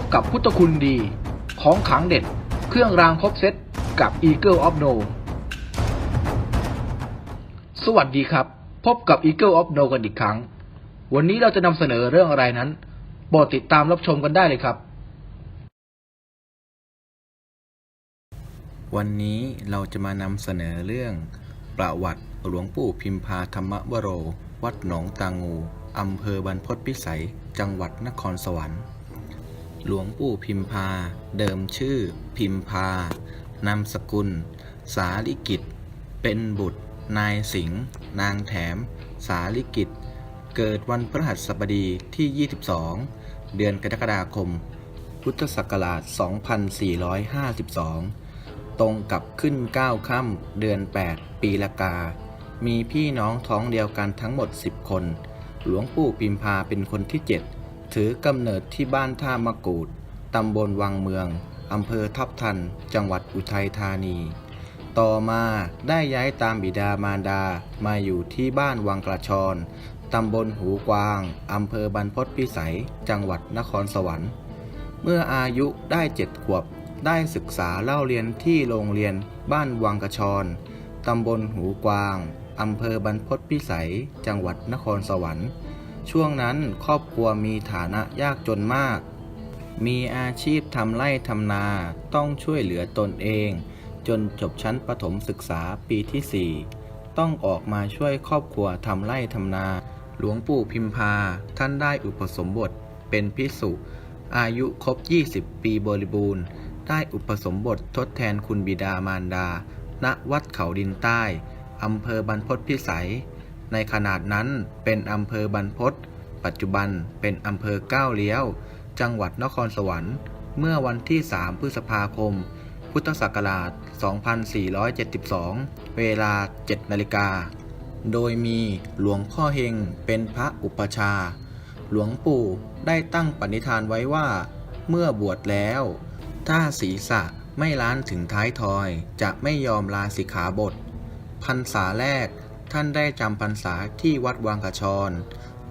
พบกับพุทธคุณดี ของขังเด็ด เครื่องรางครบเซตกับ Eagle of No สวัสดีครับ พบกับ Eagle of No กันอีกครั้ง วันนี้เราจะนำเสนอเรื่องอะไรนั้นโปรดติดตามรับชมกันได้เลยครับ วันนี้เราจะมานำเสนอเรื่อง ประวัติหลวงปู่พิมพาธรรมวโร วัดหนองตางูอำเภอบรรพตพิสัย จังหวัดนครสวรรค์ หลวงปู่พิมพา เดิมชื่อ พิมพา นามสกุล สาลิกิต เป็นบุตร นายสิงห์ นางแถม สาลิกิต เกิดวันพฤหัสบดีที่ 22 เดือนกรกฎาคม พุทธศักราช 2452 ตรงกับขึ้น 9 ค่ำเดือน 8 ปีละกา มีพี่น้องท้องเดียวกันทั้งหมด 10 คน หลวงปู่พิมพาเป็นคนที่ 7 ถือกำเนิดที่บ้านท่ามะกูด ตำบลวังเมือง อำเภอทับทัน จังหวัดอุทัยธานี ต่อมาได้ย้ายตามบิดามารดา มาอยู่ที่บ้านวังกระชอนตำบลหูกวาง อำเภอบรรพตพิสัย จังหวัดนครสวรรค์ เมื่ออายุได้เจ็ดขวบ ได้ศึกษาเล่าเรียนที่โรงเรียนบ้านวังกระชอนตำบลหูกวาง อำเภอบรรพตพิสัย จังหวัดนครสวรรค์ ช่วงนั้นครอบครัวมีฐานะยากจนมาก มีอาชีพทำไร่ทำนาต้องช่วยเหลือตนเอง จนจบชั้นประถมศึกษาปีที่ 4 ต้องออกมาช่วยครอบครัวทำไร่ทำนา หลวงปู่พิมพาท่านได้อุปสมบทเป็นพิสุอายุครบ 20 ปีบริบูรณ์ ได้อุปสมบททดแทนคุณบิดามารดา ณ วัดเขาดินใต้ อำเภอบรรพตพิสัย ในขนาดนั้นเป็นอำเภอบรรพตปัจจุบันเป็นอำเภอก้าวเลี้ยว จังหวัดนครสวรรค์ เมื่อวันที่ 3 พฤษภาคม พุทธศักราช 2472 เวลา 7 นาฬิกา โดยมีหลวงพ่อเฮงเป็นพระอุปชา หลวงปู่ได้ตั้งปณิธานไว้ว่า เมื่อบวชแล้ว ถ้าศีรษะไม่ล้านถึงท้ายทอย จะไม่ยอมลาสิกขาบทพรรษาแรก ท่านได้จำพรรษาที่วัดวังกระชอน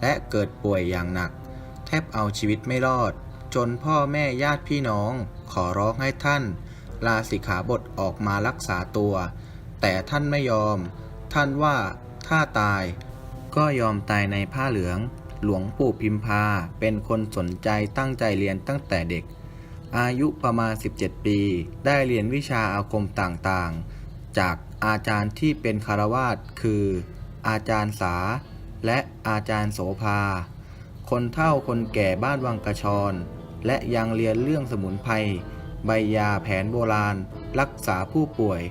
และเกิดป่วยอย่างหนัก แทบเอาชีวิตไม่รอด จนพ่อแม่ญาติพี่น้อง ขอร้องให้ท่าน ลาสิกขาบทออกมารักษาตัว แต่ท่านไม่ยอม ท่านว่าถ้าตาย ก็ยอมตายในผ้าเหลือง หลวงปู่พิมพาเป็นคนสนใจตั้งใจเรียนตั้งแต่เด็ก อายุประมาณ 17 ปี ได้เรียนวิชาอาคมต่างๆ จาก อาจารย์ที่เป็นคารวาสคือ อาจารย์สา และอาจารย์โสภา คนเฒ่าคนแก่บ้านวังกระชอนและยังเรียนเรื่องสมุนไพรใบยาแผนโบราณ รักษาผู้ป่วย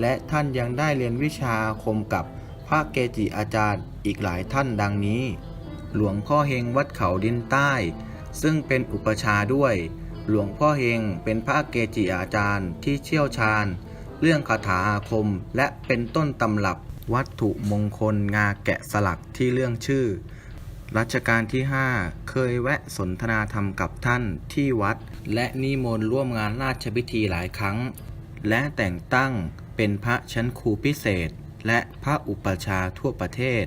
และท่านยังได้เรียนวิชาคมกับพระเกจิอาจารย์อีกหลายท่านดังนี้ หลวงพ่อเฮงวัดเขาดินใต้ ซึ่งเป็นอุปชาด้วย หลวงพ่อเฮงเป็นพระเกจิอาจารย์ที่เชี่ยวชาญ เรื่องคาถาอาคม และเป็นต้นตำรับวัตถุมงคลงาแกะสลักที่เรื่องชื่อ รัชกาลที่ 5 เคยแวะสนทนาธรรมกับท่านที่วัด และนิมนต์ร่วมงานราชพิธีหลายครั้ง และแต่งตั้งเป็นพระชั้นครูพิเศษ และพระอุปชาทั่วประเทศ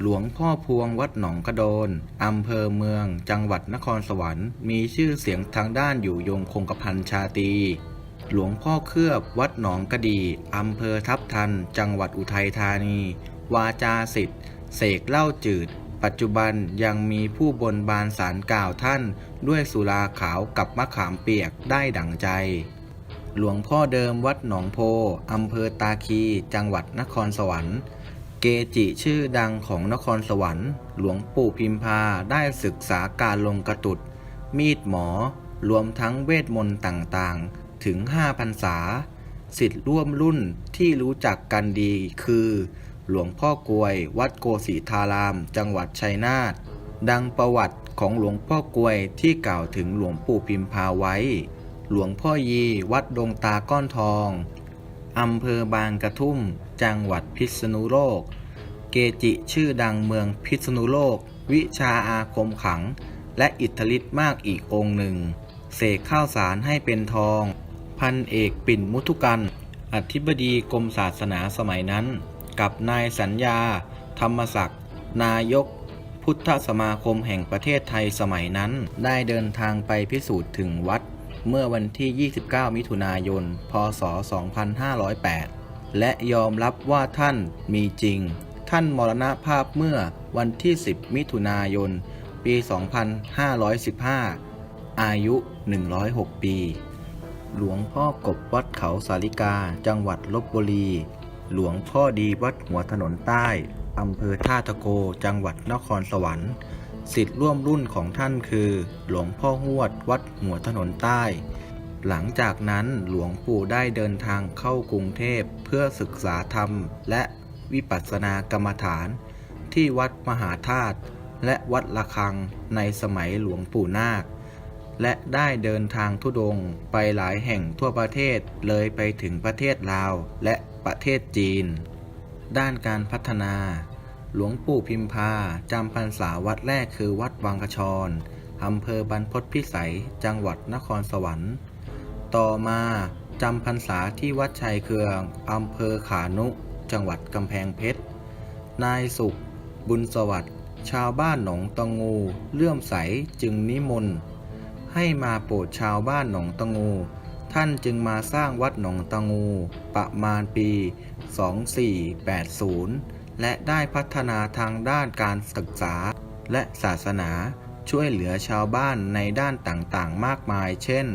หลวงพ่อพวงวัดหนองกระโดนอำเภอเมือง จังหวัดนครสวรรค์ มีชื่อเสียงทางด้านอยู่ยงคงกระพันชาตี หลวงพ่อเคลือบวัดหนองกระดีอำเภอทับทัน จังหวัดอุทัยธานี วาจาสิทธิ์เสกเล้าจืด ปัจจุบันยังมีผู้บนบานสารกล่าวท่าน ด้วยสุราขาวกับมะขามเปียกได้ดั่งใจ หลวงพ่อเดิมวัดหนองโพอำเภอตาคี จังหวัดนครสวรรค์เกจิชื่อดังของนครสวรรค์ หลวงปู่พิมพาได้ศึกษาการลงกระตุด มีดหมอ รวมทั้งเวทมนต์ต่างๆ ถึง5พรรษา สิทธิ์ร่วมรุ่นที่รู้จักกันดีคือ หลวงพ่อกลวย วัดโกสีธาราม จังหวัดชัยนาทดังประวัติของหลวงพ่อกลวยที่กล่าวถึงหลวงปู่พิมพาไว้ หลวงพ่อยีวัดดงตาก้อนทองอำเภอบางกระทุ่ม จังหวัดพิษณุโลก เกจิชื่อดังเมืองพิษณุโลก วิชาอาคมขัง และอิทธิฤทธิ์มากอีกองหนึ่ง เสกข้าวสารให้เป็นทอง พันเอกปิ่นมุทุกัน อธิบดีกรมศาสนาสมัยนั้น กับนายสัญญา ธรรมศักดิ์นายก พุทธสมาคมแห่งประเทศไทยสมัยนั้น ได้เดินทางไปพิสูจน์ถึงวัด เมื่อวันที่ 29 มิถุนายน พศ 2508 และยอมรับว่าท่านมีจริง ท่านมรณภาพเมื่อวันที่ 10 มิถุนายน ปี 2515 อายุ 106 ปี หลวงพ่อกบวัดเขาสาลิกา จังหวัดลบบุรี หลวงพ่อดีวัดหัวถนนใต้อำเภอท่าตะโก จังหวัดนครสวรรค์ สิทธิ์ร่วมรุ่นของท่านคือ หลวงพ่อหวดวัดหัวถนนใต้ หลังจากนั้นหลวงปู่ได้เดินทางเข้ากรุงเทพเพื่อศึกษาธรรม และวิปัสสนากรรมฐาน ที่วัดมหาธาตุและวัดละคังในสมัยหลวงปู่นาค และได้เดินทางทุดงไปหลายแห่งทั่วประเทศเลยไปถึงประเทศลาวและประเทศจีน ด้านการพัฒนา หลวงปู่พิมพาจำพรรษาวัดแรกคือวัดวังกระชรอำเภอบรรพตพิสัยจังหวัดนครสวรรค์ ต่อมาจำพรรษาที่วัดชัยเคืองอำเภอขานุ จังหวัดกำแพงเพชร นายสุข บุญสวัสดิ์ ชาวบ้านหนองตะงู เลื่อมใสจึงนิมนต์ ให้มาโปรดชาวบ้านหนองตะงู ท่านจึงมาสร้างวัดหนองตะงู ประมาณปี 2480 และได้พัฒนาทางด้านการศึกษา และศาสนาช่วยเหลือชาวบ้านในด้านต่างๆ มากมาย เช่น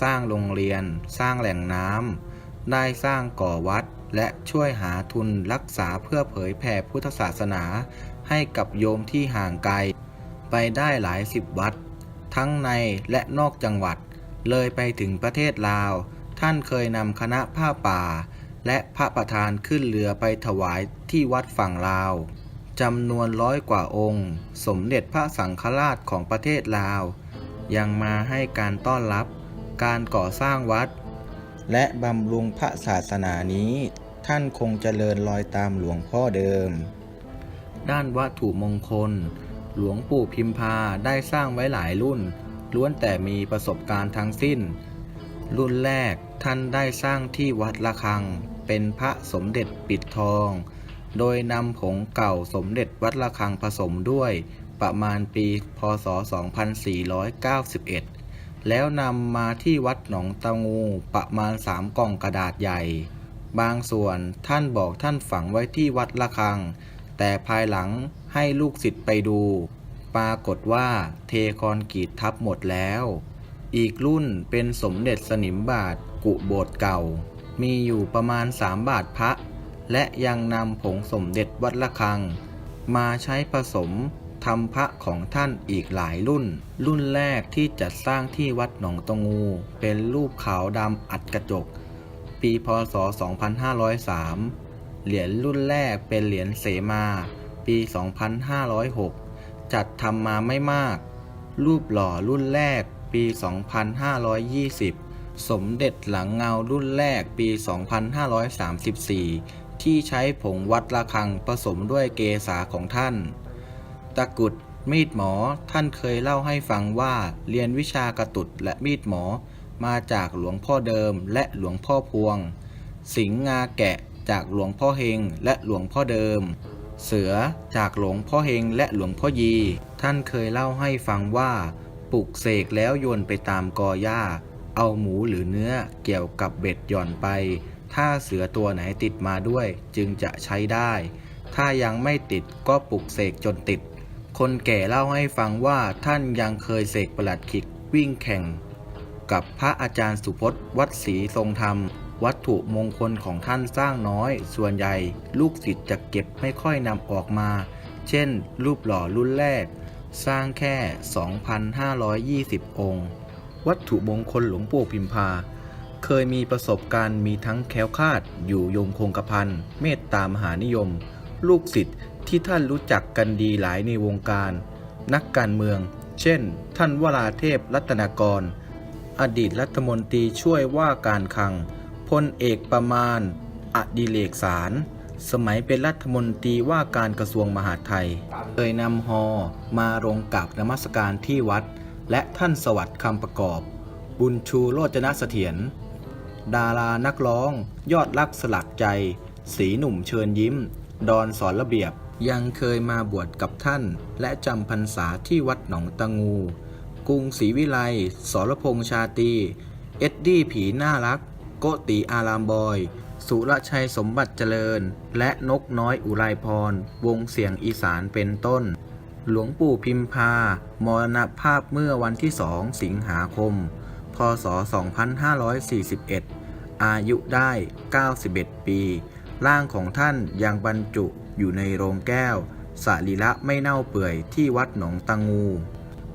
สร้างโรงเรียน สร้างแหล่งน้ำ ได้สร้างก่อวัด และช่วยหาทุนรักษาเพื่อเผยแผ่พุทธศาสนา ให้กับโยมที่ห่างไกล ไปได้หลายสิบวัด ทั้งในและนอกจังหวัด เลยไปถึงประเทศลาว ท่านเคยนำคณะผ้าป่า และพระประธานขึ้นเรือไปถวายที่วัดฝั่งลาวจำนวนร้อยกว่าองค์ สมเด็จพระสังฆราชของประเทศลาว ยังมาให้การต้อนรับการก่อสร้างวัด และบำรุงพระศาสนานี้ ท่านคงเจริญรอยตามหลวงพ่อเดิม ด้านวัตถุมงคล หลวงปู่พิมพาได้สร้างไว้หลายรุ่น ล้วนแต่มีประสบการณ์ทั้งสิ้น รุ่นแรกท่านได้สร้างที่วัดละคัง เป็นพระสมเด็จปิดทอง โดยนำผงเก่าสมเด็จวัดละคังผสมด้วยประมาณปีพศ 2491 แล้วนำมาที่วัดหนองตะงูประมาณสามกล่องกระดาษใหญ่ บางส่วนท่านบอกท่านฝังไว้ที่วัดละคัง แต่ภายหลังให้ลูกศิษย์ไปดู ปรากฏว่าเทคอนกรีตทับหมดแล้ว อีกรุ่นเป็นสมเด็จสนิมบาทกุโบสถ์เก่า มีอยู่ประมาณ 3 บาทพระ และยังนำผงสมเด็จวัดละคัง มาใช้ผสมทำพระของท่านอีกหลายรุ่น รุ่นแรกที่จัดสร้างที่วัดหนองตงู เป็นรูปขาวดำอัดกระจก ปีพศ 2503 เหรียญรุ่นแรกเป็นเหรียญเสมา ปี 2506 จัดทำมาไม่มาก รูปหล่อรุ่นแรกปี 2520 สมเด็จหลังเงารุ่นแรกปี 2534 ที่ใช้ผงวัดระฆังผสมด้วยเกษาของท่าน ตะกุดมีดหมอท่านเคยเล่าให้ฟังว่าเรียนวิชากระตุดและมีดหมอมาจากหลวงพ่อเดิมและหลวงพ่อพวง สิงห์งาแกะ จากหลวงพ่อเฮงและหลวงพ่อเดิม เสือจากหลวงพ่อเฮงและหลวงพ่อยี ท่านเคยเล่าให้ฟังว่าปลุกเสกแล้วโยนไปตามกอหญ้า เอาหมูหรือเนื้อเกี่ยวกับเบ็ดหย่อนไป ถ้าเสือตัวไหนติดมาด้วยจึงจะใช้ได้ ถ้ายังไม่ติดก็ปลุกเสกจนติด คนแก่เล่าให้ฟังว่าท่านยังเคยเสกประหลัดขิกวิ่งแข่ง กับพระอาจารย์สุพจน์วัดศรีทรงธรรม วัตถุมงคลของท่านสร้างน้อย ส่วนใหญ่ลูกศิษย์จะเก็บไม่ค่อยนำออกมา เช่น รูปหล่อรุ่นแรก สร้างแค่ 2,520 องค์ วัตถุมงคลหลวงปู่พิมพา เคยมีประสบการณ์มีทั้งแคล้วคลาด อยู่ยงคงกระพันเมตตามหานิยม ลูกศิษย์ที่ท่านรู้จักกันดีหลายในวงการ นักการเมือง เช่น ท่านวราเทพรัตนากร อดีตรัฐมนตรีช่วยว่าการคลัง พลเอกประมาณ อดิเลกสาร สมัยเป็นรัฐมนตรีว่าการกระทรวงมหาดไทยเคยนำฮอมาลงกับนมัสการที่วัด และท่านสวัสดิ์คำประกอบ บุญชูโรจนเสถียรดารานักร้อง ยอดรักสลักใจ สีหนุ่มเชิญยิ้ม ดอนสอนระเบียบ ยังเคยมาบวชกับท่าน และจำพรรษาที่วัดหนองตะงู กรุงศรีวิไลสรพงษ์ชาตี เอ็ดดี้ผีน่ารัก โกติอารามบอย สุรชัยสมบัติเจริญ และนกน้อยอุไรพร วงเสียงอีสานเป็นต้น หลวงปู่พิมพามรณภาพเมื่อวันที่2สิงหาคม พศ 2541 อายุได้ 91 ปี ร่างของท่านยังบรรจุอยู่ในโรงแก้วสรีระไม่เน่าเปื่อยที่วัดหนองตะงู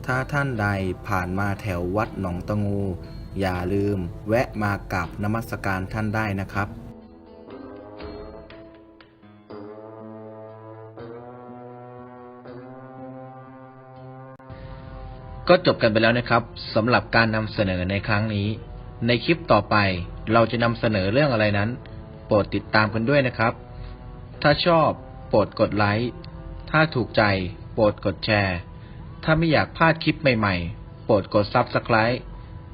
ถ้าท่านใดผ่านมาแถววัดหนองตะงู อย่าลืม แวะมากราบนมัสการท่านได้นะครับก็จบกันไปแล้วนะครับสำหรับการนำเสนอในครั้งนี้ ในคลิปต่อไปเราจะนำเสนอเรื่องอะไรนั้น โปรดติดตามกันด้วยนะครับ ถ้าชอบโปรดกดไลค์ถ้าถูกใจ โปรดกดแชร์ ถ้าไม่อยากพลาดคลิปใหม่ๆ โปรดกด Subscribe